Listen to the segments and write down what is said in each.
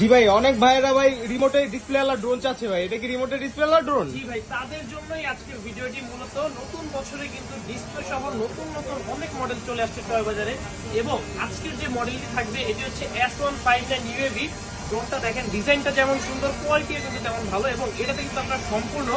জি ভাই, অনেক ভাইয়েরা ভাই রিমোটে ডিসপ্লে আলা ড্রোন চাচ্ছে ভাই। এটা কি রিমোটে ডিসপ্লে আলা ড্রোন জি ভাই, তাদের জন্যই আজকের ভিডিওটি মূলত নতুন বছরে কিন্তু ডিসপ্লে সহ নতুন নতুন অনেক মডেল চলে আসছে টয় বাজারে। এবং আজকের যে মডেলটি থাকবে, এটি হচ্ছে S one five nine UAV ড্রোনটা দেখেন ডিজাইনটা যেমন সুন্দর কোয়ালিটিও কিন্তু তেমন ভালো, এবং এটাতে কিন্তু আপনার সম্পূর্ণ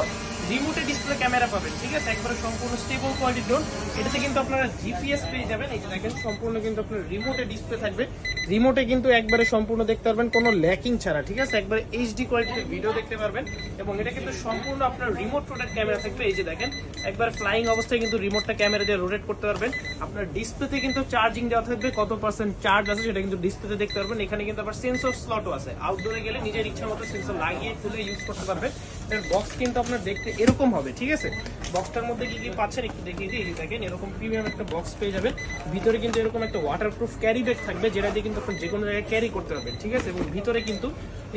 রিমোটে ডিসপ্লে ক্যামেরা পাবেন, ঠিক আছে? একবারে সম্পূর্ণ স্টেবল কোয়ালিটির ড্রোন এটাতে কিন্তু আপনারা জিপিএস পেয়ে যাবেন। এই যে দেখেন, সম্পূর্ণ কিন্তু আপনার রিমোটে ডিসপ্লে থাকবে। রিমোটে কিন্তু একবারে সম্পূর্ণ দেখতে পারবেন, কোনো ল্যাকিং ছাড়া, ঠিক আছে? একবারে এইচডি কোয়ালিটির ভিডিও দেখতে পারবেন। এবং এটা কিন্তু সম্পূর্ণ আপনার রিমোট রোটেট ক্যামেরা থাকবে। এই যে দেখেন, একবার ফ্লাইং অবস্থায় কিন্তু রিমোটটা ক্যামেরা দিয়ে রোটেট করতে পারবেন। আপনার ডিসপ্লেতে কিন্তু চার্জিং দেওয়া থাকবে। কত পার্সেন্ট চার্জ আছে সেটা কিন্তু ডিসপ্লেতে দেখতে পারবেন। এখানে কিন্তু আবার সেন্সর স্লটও আছে। আউটডোরে গেলে নিজের ইচ্ছা মতো সেন্সর লাগিয়ে খুলে ইউজ করতে পারবেন। এর বক্স কিন্তু আপনার দেখতে এরকম হবে, ঠিক আছে? বক্সটার মধ্যে কি কি পাচ্ছেন একটু দেখিয়ে দিই দেখেন, এরকম প্রিমিয়াম একটা বক্স পেয়ে যাবেন। ভিতরে কিন্তু এরকম একটা ওয়াটারপ্রুফ ক্যারি ব্যাগ থাকবে, যেটা দিয়ে কিন্তু আপনার যে কোনো জায়গায় ক্যারি করতে পারবেন, ঠিক আছে? এবং ভিতরে কিন্তু,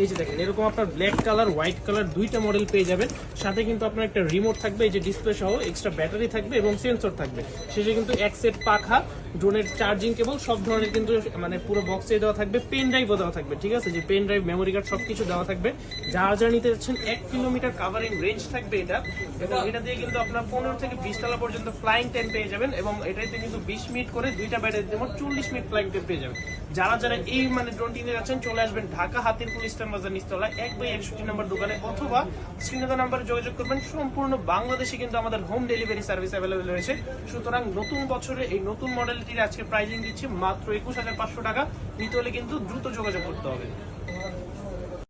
এই যে দেখেন, এরকম আপনার ব্ল্যাক কালার হোয়াইট কালার দুইটা মডেল পেয়ে যাবেন। সাথে কিন্তু আপনার একটা রিমোট থাকবে, এই যে ডিসপ্লে সহ এক্সট্রা ব্যাটারি থাকবে এবং সেন্সর থাকবে। শেষে কিন্তু এক সেট পাখা ড্রোনের চার্জিং কেবল সব ধরনের কিন্তু মানে পুরো বক্সে দেওয়া থাকবে পেন ড্রাইভও দেওয়া থাকবে, ঠিক আছে? যে পেন ড্রাইভ মেমোরি কার্ড সব কিছু দেওয়া থাকবে। যারা যারা নিতে যাচ্ছেন, এক কিলোমিটার কাভারিং রেঞ্জ থাকবে এটা। এবং এটা দিয়ে কিন্তু আপনার পনেরো থেকে বিশ তলা পর্যন্ত ফ্লাইং টাইম পেয়ে যাবেন এবং এটাতে কিন্তু বিশ মিনিট করে দুইটা ব্যাটারি দেবো চল্লিশ মিনিট ফ্লাইং টাইম পেয়ে যাবেন। যারা যারা এই মানে ড্রোনটি নিতে যাচ্ছেন, চলে আসবেন ঢাকা হাতির পুলিশ বাজার নিচতলা এক বাই একষট্টি নাম্বার দোকানে, অথবা স্ক্রিনে নাম্বারে যোগাযোগ করবেন। সম্পূর্ণ বাংলাদেশে কিন্তু আমাদের হোম ডেলিভারি সার্ভিস অ্যাভেলেবেল রয়েছে। সুতরাং নতুন বছরে এই নতুন মডেলটির আজকে প্রাইজিং দিচ্ছি মাত্র একুশ হাজার পাঁচশো টাকা। নিতে হলে কিন্তু দ্রুত যোগাযোগ করতে হবে।